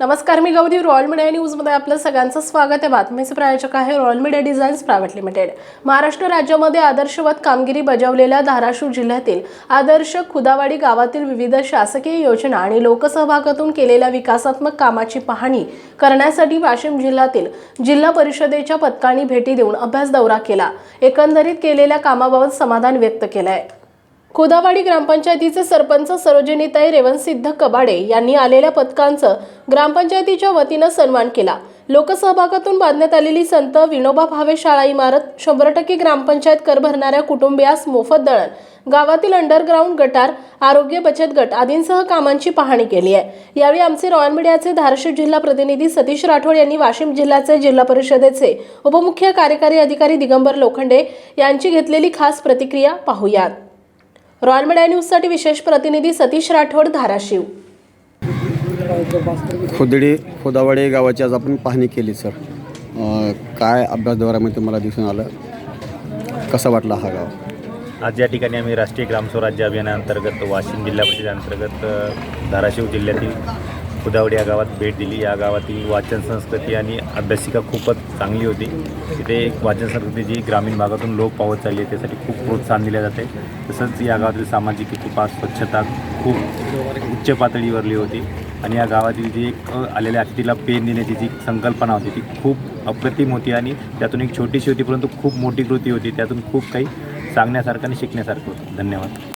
नमस्कार मी Gauri royal media न्यूजमध्ये आपलं सगळ्यांचं स्वागत आहे. बातमीचे प्रायोजक आहे royal media designs private limited. Maharashtra राज्यामध्ये आदर्शवत कामगिरी बजावलेल्या धाराशिव जिल्ह्यातील आदर्श खुदावाडी गावातील विविध शासकीय योजना आणि लोकसहभागातून केलेल्या विकासात्मक कामाची पाहणी करण्यासाठी वाशिम जिल्ह्यातील जिल्हा परिषदेच्या पथकांनी भेटी देऊन अभ्यास दौरा केला. एकंदरीत केलेल्या कामाबाबत समाधान व्यक्त केलं आहे खोदावाडी ग्रामपंचायतीचे सरपंच सरोजिनीताई रेवणसिद्ध कबाडे यांनी आलेल्या पथकांचं ग्रामपंचायतीच्या वतीनं सन्मान केला. लोकसहभागातून बांधण्यात आलेली संत विनोबा भावे शाळा इमारत शंभर टक्के ग्रामपंचायत कर भरणाऱ्या कुटुंबियास मोफत दळण गावातील अंडरग्राऊंड गटार आरोग्य बचत गट आदींसह कामांची पाहणी केली आहे. यावेळी आमचे रॉयल मीडियाचे धाराशिव जिल्हा प्रतिनिधी सतीश राठोड यांनी वाशिम जिल्ह्याचे जिल्हा परिषदेचे उपमुख्य कार्यकारी अधिकारी दिगंबर लोखंडे यांची घेतलेली खास प्रतिक्रिया पाहूयात. रॉयल मीडिया न्यूजसाठी विशेष प्रतिनिधी सतीश राठोड धाराशिव. खुदडी खोदावाडी गावाची आज आपण पाहणी केली सर. अ, काय अभ्यासद्वारामध्ये मला दिसून आलं? कसा वाटला हा गाव? आज या ठिकाणी आम्ही राष्ट्रीय ग्रामस्वराज्य अभियानाअंतर्गत वाशिम जिल्हा परिषदेअंतर्गत अ, धाराशिव जिल्ह्यातील खुदावडी या गावात भेट दिली. या गावातील वाचन संस्कृती आणि अभ्यासिका खूपच चांगली होती. तिथे एक वाचन संस्कृती जी ग्रामीण भागातून लोक पावत चालली आहे त्यासाठी खूप प्रोत्साहन दिले जाते. तसंच या गावातील सामाजिक एकोपा स्वच्छता खूप उच्च पातळीवरली होती. आणि या गावातील जी एक आलेल्या अतिथीला पेन देण्याची जी संकल्पना होती ती खूप अप्रतिम होती आणि त्यातून एक छोटीशी होती परंतु खूप मोठी कृती होती. त्यातून खूप काही सांगण्यासारखं आणि शिकण्यासारखं होतं. धन्यवाद.